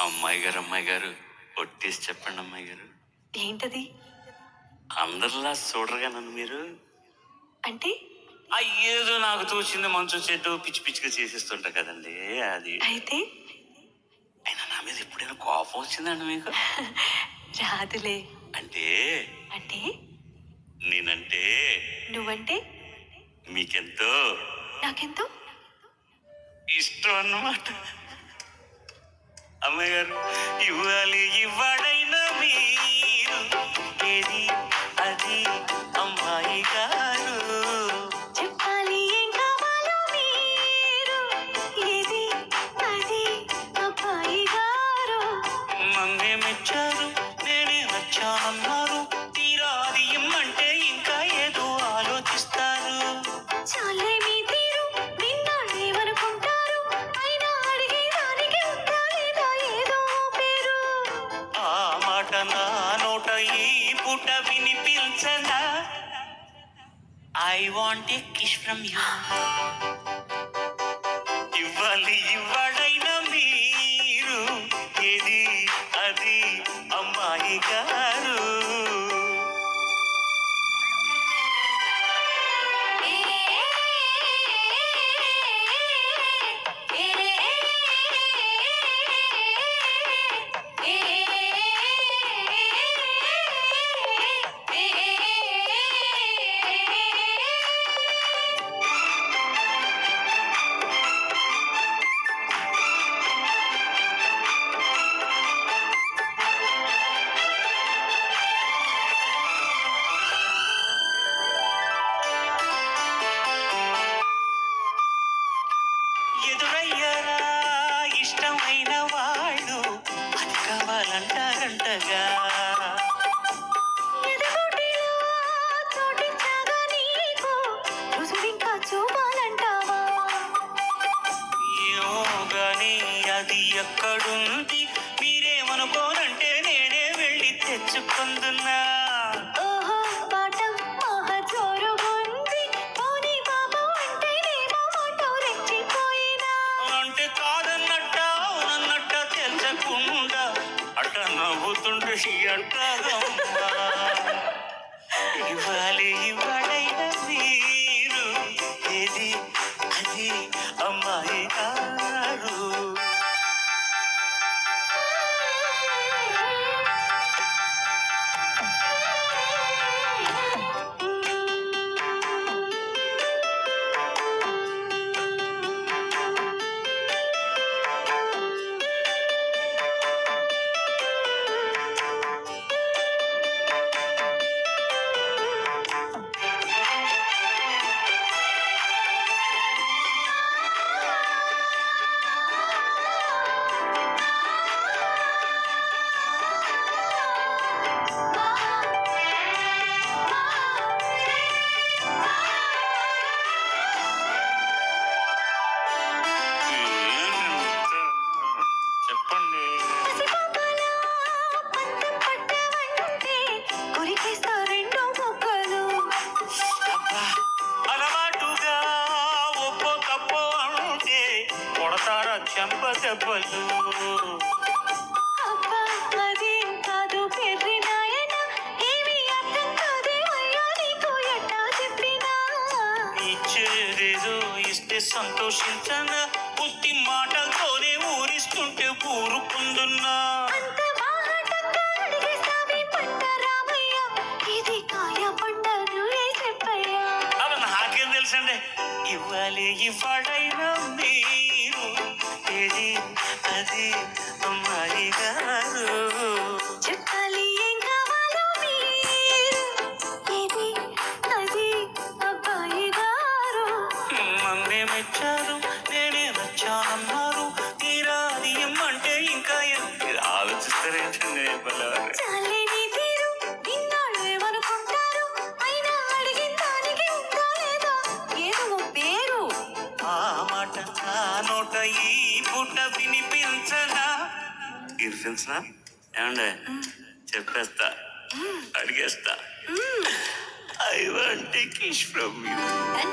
అమ్మాయి గారు అమ్మాయి గారు ఒట్టేసి చెప్పండి అమ్మాయి గారు. ఏంటది? అందరిలా చూడరుగా నన్ను మీరు? అంటే? ఏదో నాకు తోచింది మంచు చెడ్డు పిచ్చి పిచ్చిగా చేసేస్తుంటా కదండి అది. అయితే? అయినా నా మీద ఎప్పుడైనా కోపం వచ్చిందండి మీకు? రాదులే. అంటే? అంటే? నేనంటే? నువ్వంటే? మీకెంతో? నాకెంతో? ఇష్టం అన్నమాట. అమ్మాయి గారు ఇవ్వాలి ఇవ్వడైనా మీరు. ఏది అది అమ్మాయి గారు. చెప్పాలి ఏం కావాలో మీరు. ఏది అది అబ్బాయి గారు. నన్నే మెచ్చారు నేనే I want a kiss from you ఇవ్వాలి ఇవ్వడైనా మీరు. ఏది అది అమ్మాయిగా ఇష్టమైన వాళ్ళు కావాలంటారంటగా అది ఎక్కడుంది? మీరేమనుకోనంటే నేనే వెళ్ళి తెచ్చుకుందున్నా. பசியால் చెప్పినా. ఇచ్చేదేదో ఇస్తే సంతోషించన బుద్ధి మాటలతోనే ఊరిస్తుంటే ఊరుకుందున్నా అంత బాహటంగా అమ్మాయి గారు. చెప్పాలి ఏం కావాలో మీరు. ఇది అది అబ్బాయి గారు. నన్నే మెచ్చారు నేనే వినిపించనా? ఏమండే? చెప్పేస్తా. అడిగేస్తా. I want kiss from you.